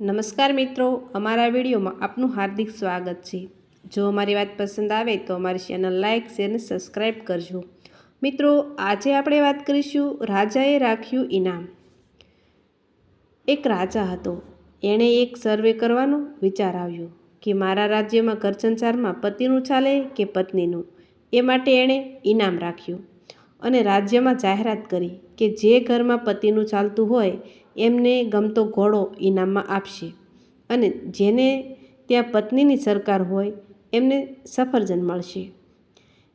નમસ્કાર મિત્રો, અમારા વિડીયોમાં આપનું હાર્દિક સ્વાગત છે. જો અમારી વાત પસંદ આવે તો અમારી ચેનલ લાઇક શેર અને સબસ્ક્રાઈબ કરજો. મિત્રો, આજે આપણે વાત કરીશું રાજાએ રાખ્યું ઇનામ. એક રાજા હતો. એણે એક સર્વે કરવાનો વિચાર આવ્યો કે મારા રાજ્યમાં ઘર સંસારમાં પતિનું ચાલે કે પત્નીનું? એ માટે એણે ઇનામ રાખ્યું અને રાજ્યમાં જાહેરાત કરી કે જે ઘરમાં પતિનું ચાલતું હોય એમને ગમતો ઘોડો ઇનામમાં આપશે અને જેને ત્યાં પત્નીની સરકાર હોય એમને સફરજન મળશે.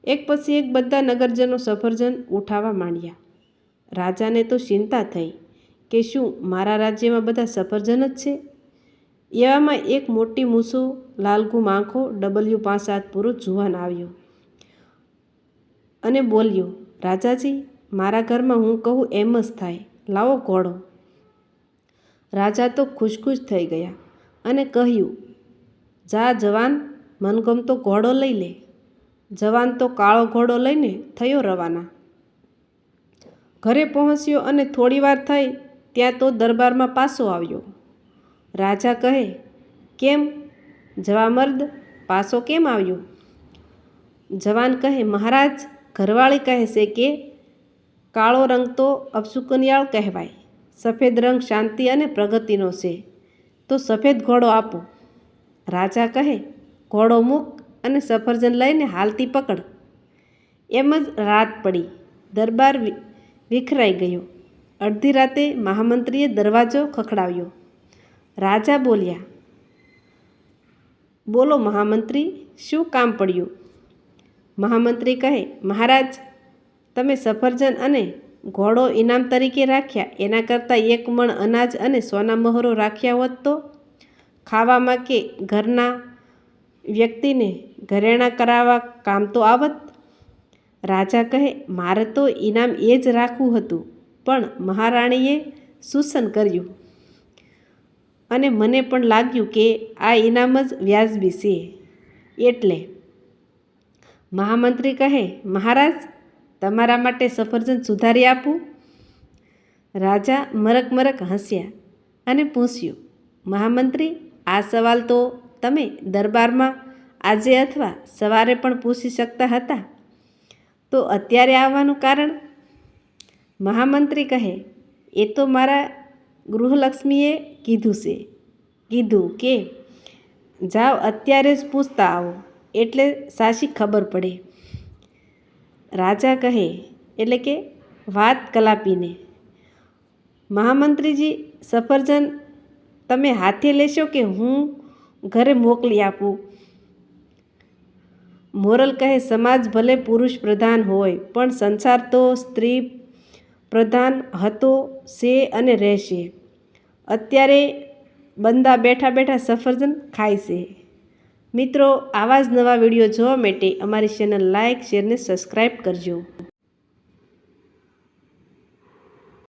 એક પછી એક બધા નગરજનો સફરજન ઉઠાવવા માંડ્યા. રાજાને તો ચિંતા થઈ કે શું મારા રાજ્યમાં બધા સફરજન જ છે? એવામાં એક મોટી મૂસો લાલગુ આંખો ડબલ્યુ પાંચ સાત પૂરો જુવાન આવ્યો અને બોલ્યો, રાજાજી, મારા ઘરમાં હું કહું એમ જ થાય. લાવો ઘોડો. રાજા તો ખુશખુશ થઈ ગયા અને કહ્યું, જા જવાન, મનગમતો ઘોડો લઈ લે. જવાન તો કાળો ઘોડો લઈને થયો રવાના. ઘરે પહોંચ્યો અને થોડીવાર થઈ ત્યાં તો દરબારમાં પાસો આવ્યો. રાજા કહે, કેમ? જવા મર્દ, પાસો કેમ આવ્યો? જવાન કહે, મહારાજ, ઘરવાળી કહે છે કે કાળો રંગ તો અપશુકનિયાળ કહેવાય. સફેદ રંગ શાંતિ અને પ્રગતિનો છે. તો સફેદ ઘોડો આપો. રાજા કહે, ઘોડો મૂક અને સફરજન લઈને હાલતી પકડ. એમ જ રાત પડી. દરબાર વિખરાઈ ગયો. અડધી રાતે મહામંત્રીએ દરવાજો ખખડાવ્યો. રાજા બોલ્યા, બોલો મહામંત્રી, શું કામ પડ્યું? મહામંત્રી કહે, મહારાજ, તમે સફરજન અને ઘોડો ઇનામ તરીકે રાખ્યા. એના કરતાં એક મણ અનાજ અને સોના મહોરો રાખ્યા હોત તો? ખાવામાં કે ઘરના વ્યક્તિને ઘરેણાં કરાવવા કામ તો આવત? રાજા કહે, મારે તો ઇનામ એ જ રાખવું હતું. પણ મહારાણીએ સૂચન કર્યું. અને મને પણ લાગ્યું કે આ ઇનામ જ વ્યાજબી છે. એટલે મહામંત્રી કહે, મહારાજ તમારા માટે સફરજન સુધારી આપું? રાજા મરક મરક હસ્યા અને પૂછ્યું, મહામંત્રી, આ સવાલ તો તમે દરબારમાં આજે અથવા સવારે પણ પૂછી શકતા હતા? તો અત્યારે આવવાનું કારણ? મહામંત્રી કહે, એ તો મારા ગૃહલક્ષ્મીએ કીધું છે. કીધું કે? જાઓ અત્યારે જ પૂછતા આવો, એટલે સાચી ખબર પડે. રાજા કહે, એટલે કે વાત કલાપીને, મહામંત્રીજી, સફરજન તમે હાથે લેશો કે હું ઘરે મોકલી આપું? મોરલ કહે, સમાજ ભલે પુરુષ પ્રધાન હોય, પણ સંસાર તો સ્ત્રી પ્રધાન હતો છે અને રહેશે. અત્યારે બંદા બેઠા બેઠા સફરજન ખાય છે. મિત્રો આવા જ નવા વીડિયો જોવા માટે અમારી ચેનલ લાઇક શેર ને સબસ્ક્રાઈબ કરજો.